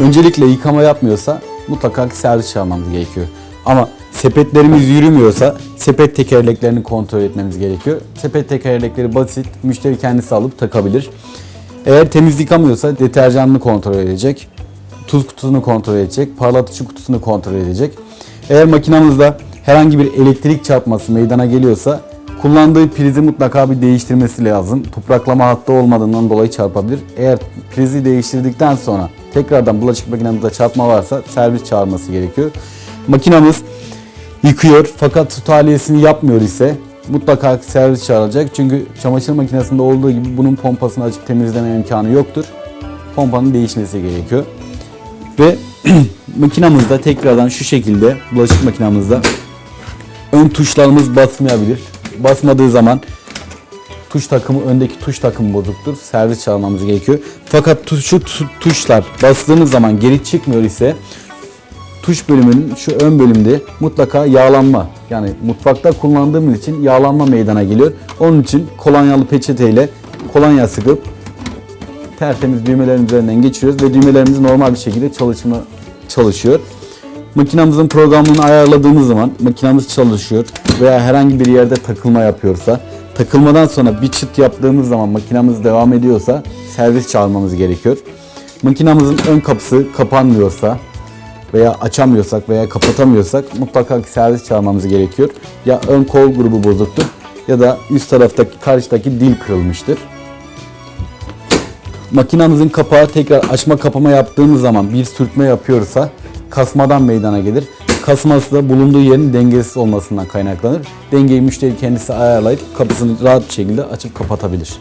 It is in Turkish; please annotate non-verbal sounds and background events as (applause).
Öncelikle yıkama yapmıyorsa mutlaka servis çağırmamız gerekiyor. Ama sepetlerimiz yürümüyorsa sepet tekerleklerini kontrol etmemiz gerekiyor. Sepet tekerlekleri basit, müşteri kendisi alıp takabilir. Eğer temiz yıkamıyorsa deterjanını kontrol edecek, tuz kutusunu kontrol edecek, parlatıcı kutusunu kontrol edecek. Eğer makinamızda herhangi bir elektrik çarpması meydana geliyorsa kullandığı prizi mutlaka bir değiştirmesi lazım. Topraklama hattı olmadığından dolayı çarpabilir. Eğer prizi değiştirdikten sonra tekrardan bulaşık makinemizde çarpma varsa servis çağırması gerekiyor. Makinamız yıkıyor fakat su tahliyesini yapmıyor ise mutlaka servis çağıracak. Çünkü çamaşır makinesinde olduğu gibi bunun pompasını açıp temizleme imkanı yoktur. Pompanın değişmesi gerekiyor. Ve (clears throat) makinamızda tekrardan şu şekilde bulaşık makinamızda ön tuşlarımız basmayabilir. Basmadığı zaman tuş takımı öndeki tuş takımı bozuktur. Servis çağırmamız gerekiyor. Fakat tu- şu tu- tuşlar bastığımız zaman geri çıkmıyor ise tuş bölümünün şu ön bölümde mutlaka yağlanma yani mutfakta kullandığımız için yağlanma meydana geliyor. Onun için kolonyalı peçeteyle kolonya sıkıp tertemiz düğmelerin üzerinden geçiriyoruz ve düğmelerimiz normal bir şekilde çalışma çalışıyor. Makinamızın programını ayarladığımız zaman makinamız çalışıyor veya herhangi bir yerde takılma yapıyorsa takılmadan sonra bir çıt yaptığımız zaman makinamız devam ediyorsa servis çağırmamız gerekiyor. Makinamızın ön kapısı kapanmıyorsa veya açamıyorsak veya kapatamıyorsak mutlaka servis çağırmamız gerekiyor. Ya ön kol grubu bozuktur ya da üst taraftaki karşıdaki dil kırılmıştır. Makinamızın kapağı tekrar açma kapama yaptığımız zaman bir sürtme yapıyorsa kasmadan meydana gelir. Kasması da bulunduğu yerin dengesiz olmasından kaynaklanır. Dengeyi müşteri kendisi ayarlayıp kapısını rahat bir şekilde açıp kapatabilir.